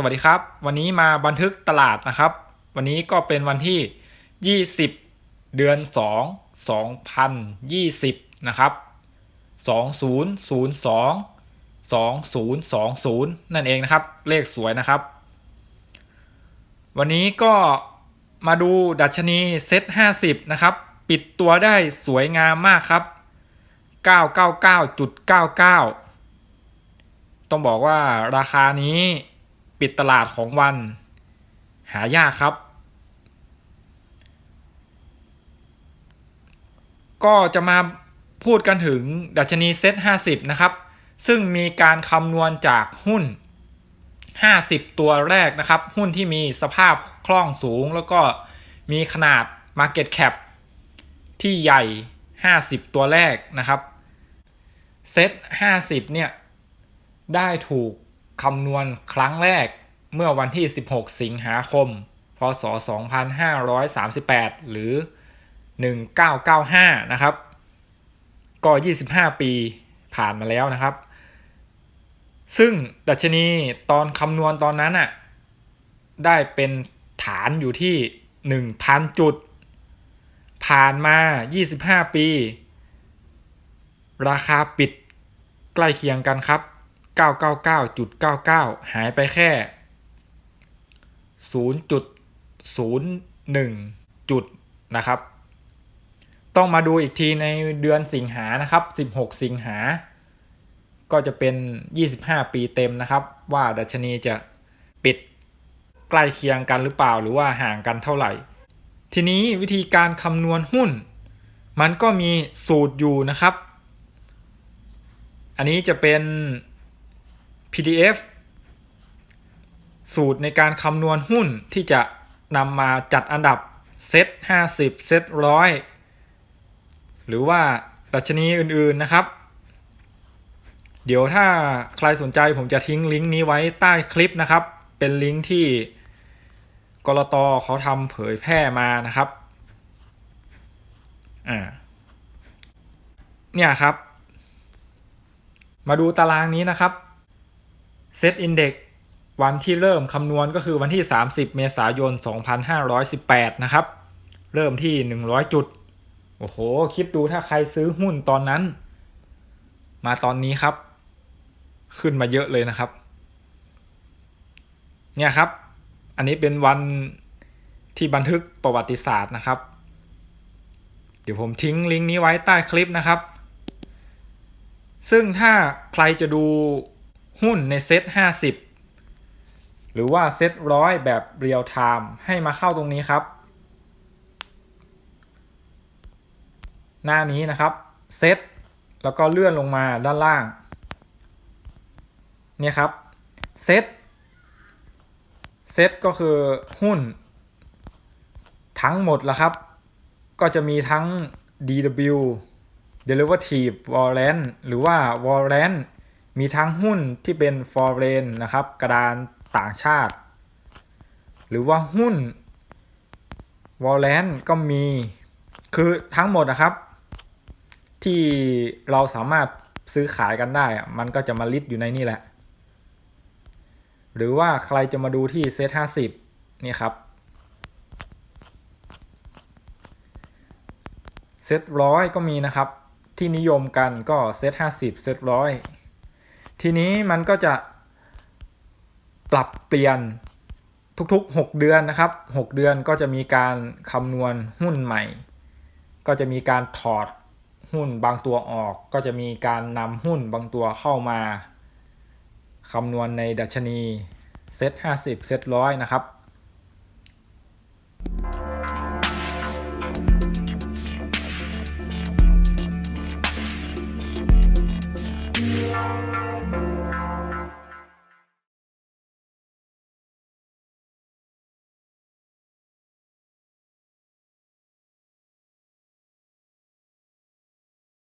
สวัสดีครับ วันนี้มาบันทึกตลาดนะครับ วันนี้ก็เป็นวันที่ 20 เดือน 2 2020 นะครับ 2002 2020 นั่นเองนะครับ เลขสวยนะครับ วันนี้ก็มาดูดัชนีเซ็ต50 นะครับ ปิดตัวได้สวยงามมากครับ 999.99 ต้องบอกว่าราคานี้ ปิดตลาดของวัน หายากครับ ก็จะมาพูดกันถึงดัชนีเซ็ต50 นะครับ ซึ่งมีการคำนวณจากหุ้น 50 ตัวแรกนะครับ หุ้นที่มีสภาพคล่องสูง แล้วก็มีขนาด Market Cap ที่ใหญ่ 50 ตัวแรกนะครับเซ็ต50 เนี่ย ได้ถูก คำนวณครั้งแรกเมื่อวันที่ 16 สิงหาคม พศ 2538 หรือ 1995 นะครับ ก็ 25 ปีผ่านมาแล้วนะครับ ซึ่งดัชนีตอนคำนวณตอนนั้นอะได้เป็นฐานอยู่ที่ 1,000 จุด ผ่านมา 25 ปี ราคาปิดใกล้เคียงกันครับ 999.99 หายไปแค่ 0.01 จุดนะครับ ต้องมาดูอีกทีในเดือนสิงหานะครับ 16 สิงหา ก็จะเป็น 25 ปีเต็มนะครับ ว่าดัชนีจะปิดใกล้เคียงกันหรือเปล่าหรือว่าห่างกันเท่าไหร่ ทีนี้วิธีการคำนวณหุ้น มันก็มีสูตรอยู่นะครับ อันนี้จะเป็น PDF สูตรในการคำนวณหุ้นที่จะนำมาจัดอันดับเซต50 เซตร้อยหรือว่าดัชนีอื่นๆนะครับ เดี๋ยวถ้าใครสนใจผมจะทิ้งลิงก์นี้ไว้ใต้คลิปนะครับ เป็นลิงก์ที่กรตเขาทำเผยแพร่มานะครับอ่าเนี่ยครับ มาดูตารางนี้นะครับ Set Index วันที่เริ่มคำนวณก็คือวันที่ 30 เมษายน 2518 นะครับ เริ่มที่ 100 จุด โอ้โห คิดดูถ้าใครซื้อหุ้นตอนนั้น มาตอนนี้ครับ ขึ้นมาเยอะเลยนะครับ เนี่ยครับ อันนี้เป็นวันที่บันทึกประวัติศาสตร์นะครับ เดี๋ยวผมทิ้งลิงก์นี้ไว้ใต้คลิปนะครับ ซึ่งถ้าใครจะดู หุ้นในเซต50 หรือว่าเซตร้อยแบบเรียลไทม์ให้มาเข้าตรงนี้ครับ หน้านี้นะครับเซตแล้วก็เลื่อนลงมาด้านล่าง เนี่ยครับเซตเซตก็คือหุ้น ทั้งหมดละครับ ก็จะมีทั้ง DW Derivative Warrant หรือว่า Warrant มีทั้งหุ้นที่เป็น foreign นะครับ กระดานต่างชาติ หรือว่าหุ้น Warrant ก็มี คือทั้งหมดนะครับ ที่เราสามารถซื้อขายกันได้ มันก็จะมาลิสต์อยู่ในนี่แหละ หรือว่าใครจะมาดูที่เซต50นี่ครับเซตร้อยก็มีนะครับ ที่นิยมกันก็เซต50เซตร้อย ทีนี้มันก็จะปรับเปลี่ยนทุกๆ 6 เดือนนะครับ 6 เดือนก็จะมีการคำนวณหุ้นใหม่ ก็จะมีการถอดหุ้นบางตัวออก ก็จะมีการนำหุ้นบางตัวเข้ามาคำนวณในดัชนีเซต50เซตร้อยนะครับ